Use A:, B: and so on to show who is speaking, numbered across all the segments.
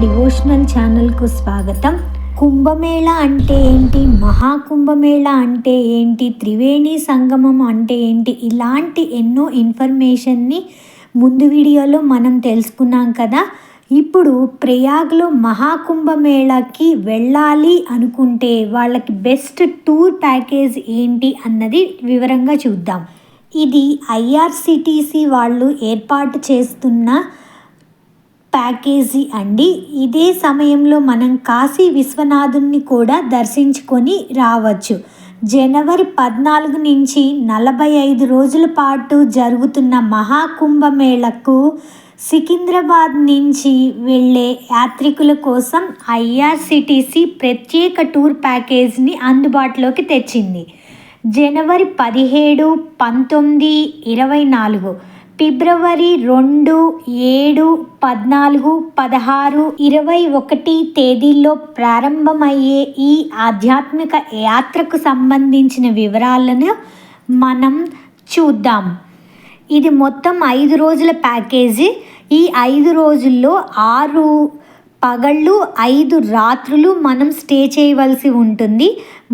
A: Devotional ఛానల్కు స్వాగతం. కుంభమేళ అంటే ఏంటి? మహాకుంభమేళ అంటే ఏంటి? త్రివేణి సంగమం అంటే ఏంటి? ఇలాంటి ఎన్నో ఇన్ఫర్మేషన్ని ముందు వీడియోలో మనం తెలుసుకున్నాం కదా. ఇప్పుడు ప్రయాగ్లో మహాకుంభమేళకి వెళ్ళాలి అనుకుంటే వాళ్ళకి బెస్ట్ టూర్ ప్యాకేజ్ ఏంటి అన్నది వివరంగా చూద్దాం. ఇది ఐఆర్సిటీసీ వాళ్ళు ఏర్పాటు చేస్తున్న ప్యాకేజీ అండి. ఇదే సమయంలో మనం కాశీ విశ్వనాథుని కూడా దర్శించుకొని రావచ్చు. జనవరి పద్నాలుగు నుంచి నలభై ఐదు రోజుల పాటు జరుగుతున్న మహాకుంభమేళకు సికింద్రాబాద్ నుంచి వెళ్ళే యాత్రికుల కోసం ఐఆర్సిటీసీ ప్రత్యేక టూర్ ప్యాకేజీని అందుబాటులోకి తెచ్చింది. జనవరి పదిహేడు పంతొమ్మిది ఇరవై నాలుగు ఫిబ్రవరి రెండు ఏడు పద్నాలుగు పదహారు ఇరవై ఒకటి తేదీల్లో ప్రారంభమయ్యే ఈ ఆధ్యాత్మిక యాత్రకు సంబంధించిన వివరాలను మనం చూద్దాం. ఇది మొత్తం ఐదు రోజుల ప్యాకేజీ. ఈ ఐదు రోజుల్లో ఆరు పగళ్ళు ఐదు రాత్రులు మనం స్టే చేయవలసి ఉంటుంది.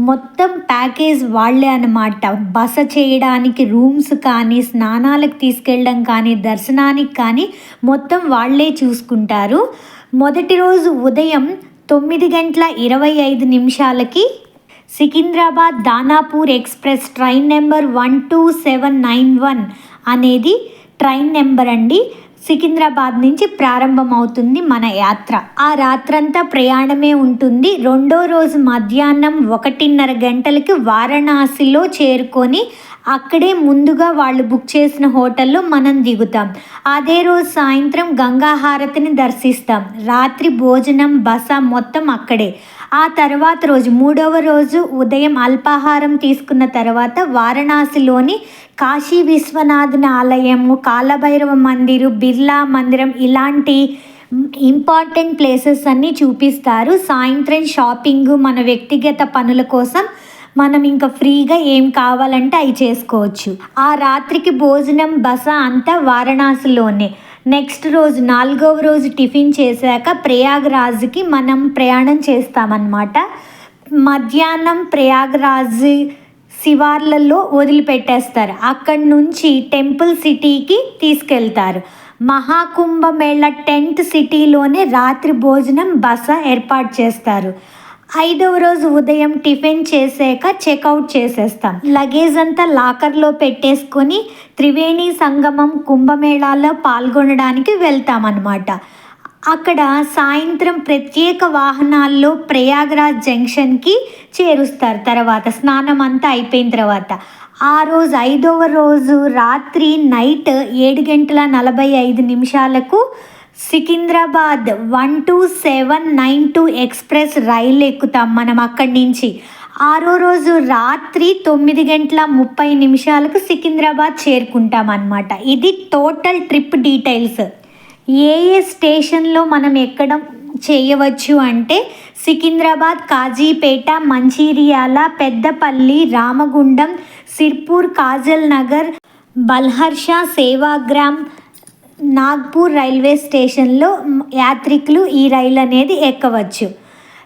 A: మొత్తం ప్యాకేజ్ వాళ్ళే అనమాట బస చేయడానికి రూమ్స్ కానీ స్నానాలకు తీసుకెళ్ళడం కానీ దర్శనానికి కానీ మొత్తం వాళ్ళే చూసుకుంటారు. మొదటి రోజు ఉదయం తొమ్మిది గంటల ఇరవై ఐదు నిమిషాలకి Secunderabad Danapur express train number one two seven nine one అనేది ట్రైన్ నెంబర్ అండి. సికింద్రాబాద్ నుంచి ప్రారంభమవుతుంది మన యాత్ర. ఆ రాత్రంతా ప్రయాణమే ఉంటుంది. రెండో రోజు మధ్యాహ్నం ఒకటిన్నర గంటలకి వారణాసిలో చేరుకొని అక్కడే ముందుగా వాళ్ళు బుక్ చేసిన హోటల్లో మనం దిగుతాం. అదే రోజు సాయంత్రం గంగాహారతిని దర్శిస్తాం. రాత్రి భోజనం బస మొత్తం అక్కడే. ఆ తర్వాత రోజు మూడవ రోజు ఉదయం అల్పాహారం తీసుకున్న తర్వాత వారణాసిలోని కాశీ విశ్వనాథుని ఆలయము కాలభైరవ మందిరు బిర్లా మందిరం ఇలాంటి ఇంపార్టెంట్ ప్లేసెస్ అన్నీ చూపిస్తారు. సాయంత్రం షాపింగ్ మన వ్యక్తిగత పనుల కోసం మనం ఇంకా ఫ్రీగా ఏం కావాలంటే అవి చేసుకోవచ్చు. ఆ రాత్రికి భోజనం బస అంతా వారణాసిలోనే. నెక్స్ట్ రోజు నాలుగవ రోజు టిఫిన్ చేశాక ప్రయాగ్రాజ్కి మనం ప్రయాణం చేస్తామన్నమాట. మధ్యాహ్నం ప్రయాగ్రాజ్ శివార్లలో వదిలిపెట్టేస్తారు. అక్కడి నుంచి టెంపుల్ సిటీకి తీసుకెళ్తారు. మహాకుంభమేళ టెంట్ సిటీలోనే రాత్రి భోజనం బస ఏర్పాటు చేస్తారు. ఐదవ రోజు ఉదయం టిఫిన్ చేసాక చెక్అవుట్ చేసేస్తాం. లగేజ్ అంతా లాకర్లో పెట్టేసుకొని త్రివేణి సంగమం కుంభమేళాలో పాల్గొనడానికి వెళ్తామన్నమాట. అక్కడ సాయంత్రం ప్రత్యేక వాహనాల్లో ప్రయాగ్రాజ్ జంక్షన్కి చేరుస్తారు. తర్వాత స్నానం అంతా అయిపోయిన తర్వాత ఆ రోజు ఐదవ రోజు రాత్రి నైట్ ఏడు గంటల నలభై ఐదు నిమిషాలకు Secunderabad one two seven nine two express రైలు ఎక్కుతాం మనం అక్కడి నుంచి. ఆరో రోజు రాత్రి తొమ్మిది గంటల ముప్పై నిమిషాలకు సికింద్రాబాద్ చేరుకుంటాం అన్నమాట. ఇది టోటల్ ట్రిప్ డీటెయిల్స్. ఏ ఏ స్టేషన్లో మనం ఎక్కడం చేయవచ్చు అంటే సికింద్రాబాద్ కాజీపేట మంచిర్యాల పెద్దపల్లి రామగుండం సిర్పూర్ కాజల్ నగర్ బల్హర్ష సేవాగ్రామ్ నాగ్పూర్ రైల్వే స్టేషన్లో యాత్రికులు ఈ రైలు అనేది ఎక్కవచ్చు.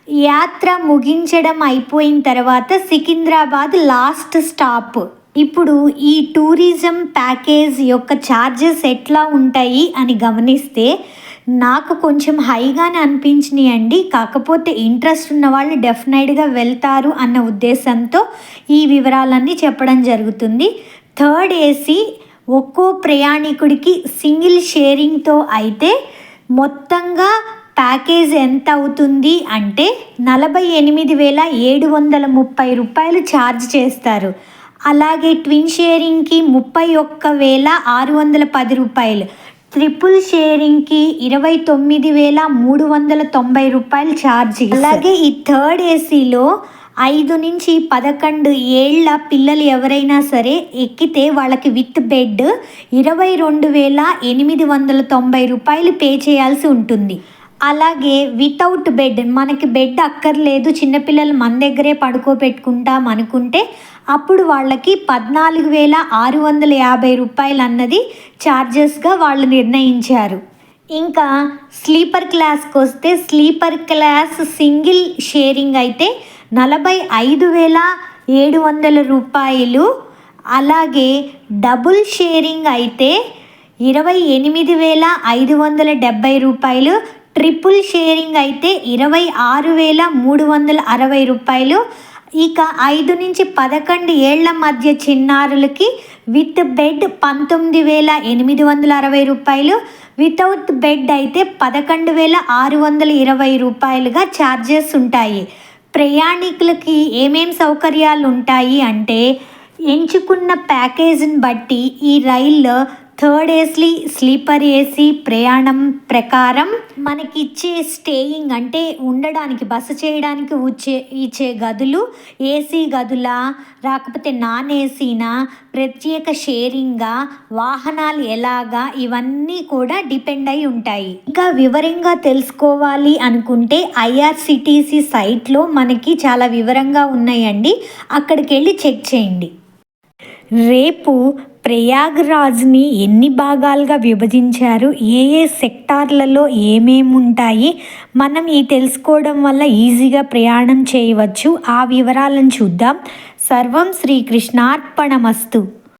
A: యాత్ర ముగించడం అయిపోయిన తర్వాత సికింద్రాబాద్ లాస్ట్ స్టాప్. ఇప్పుడు ఈ టూరిజం ప్యాకేజ్ యొక్క ఛార్జెస్ ఎట్లా ఉంటాయి అని గమనిస్తే నాకు కొంచెం హైగానే అనిపించినాయండి అండి. కాకపోతే ఇంట్రెస్ట్ ఉన్న వాళ్ళు డెఫినెట్గా వెళ్తారు అన్న ఉద్దేశంతో ఈ వివరాలన్నీ చెప్పడం జరుగుతుంది. థర్డ్ ఏసీ ఒక్కో ప్రయాణికుడికి సింగిల్ షేరింగ్తో అయితే మొత్తంగా ప్యాకేజ్ ఎంత అవుతుంది అంటే నలభై ఎనిమిది వేల ఏడు వందల ముప్పై రూపాయలు ఛార్జ్ చేస్తారు. అలాగే ట్విన్ షేరింగ్కి ముప్పై ఒక్క వేల ఆరు వందల పది రూపాయలు ట్రిపుల్ షేరింగ్కి ఇరవై తొమ్మిది వేల మూడు వందల తొంభై రూపాయలు ఛార్జ్ అలాగే ఈ థర్డ్ ఏసీలో ఐదు నుంచి పదకొండు ఏళ్ళ పిల్లలు ఎవరైనా సరే ఎక్కితే వాళ్ళకి విత్ బెడ్ ఇరవై రెండు వేల ఎనిమిది వందల తొంభై రూపాయలు పే చేయాల్సి ఉంటుంది. అలాగే వితౌట్ బెడ్ మనకి బెడ్ అక్కర్లేదు చిన్నపిల్లలు మన దగ్గరే పడుకోబెట్టుకుంటాం అనుకుంటే అప్పుడు వాళ్ళకి పద్నాలుగు వేల ఆరు వందల యాభై రూపాయలు అన్నది ఛార్జెస్గా వాళ్ళు నిర్ణయించారు. ఇంకా స్లీపర్ క్లాస్కి వస్తే స్లీపర్ క్లాస్ సింగిల్ షేరింగ్ అయితే నలభై ఐదు వేల ఏడు వందల రూపాయలు. అలాగే డబుల్ షేరింగ్ అయితే ఇరవై ఎనిమిది వేల ఐదు వందల డెబ్బై రూపాయలు. ట్రిపుల్ షేరింగ్ అయితే ఇరవై ఆరు వేల మూడు వందల అరవై రూపాయలు. ఇక ఐదు నుంచి పదకొండు ఏళ్ళ మధ్య చిన్నారులకి విత్ బెడ్ పంతొమ్మిది వేల ఎనిమిది వందల అరవై రూపాయలు. వితౌట్ బెడ్ అయితే పదకొండు వేల ఆరు వందల ఇరవై రూపాయలుగా ఛార్జెస్ ఉంటాయి. ప్రయాణికులకి ఏమేం సౌకర్యాలు ఉంటాయి అంటే ఎంచుకున్న ప్యాకేజీని బట్టి ఈ రైల్లో థర్డ్ ఏసీ స్లీపర్ ఏసీ ప్రయాణం ప్రకారం మనకి ఇచ్చే స్టేయింగ్ అంటే ఉండడానికి బస చేయడానికి వచ్చే ఇచ్చే గదులు ఏసీ గదులా రాకపోతే నాన్ ఏసీనా ప్రత్యేక షేరింగ్గా వాహనాలు ఎలాగా ఇవన్నీ కూడా డిపెండ్ అయి ఉంటాయి. ఇంకా వివరంగా తెలుసుకోవాలి అనుకుంటే ఐఆర్సిటీసీ సైట్లో మనకి చాలా వివరంగా ఉన్నాయండి. అక్కడికి వెళ్ళి చెక్ చేయండి. రేపు ప్రయాగ్రాజ్ని ఎన్ని భాగాలుగా విభజించారు? ఏ ఏ సెక్టార్లలో ఏమేమి ఉంటాయి మనం ఈ తెలుసుకోవడం వల్ల ఈజీగా ప్రయాణం చేయవచ్చు. ఆ వివరాలను చూద్దాం. సర్వం శ్రీకృష్ణార్పణమస్తు.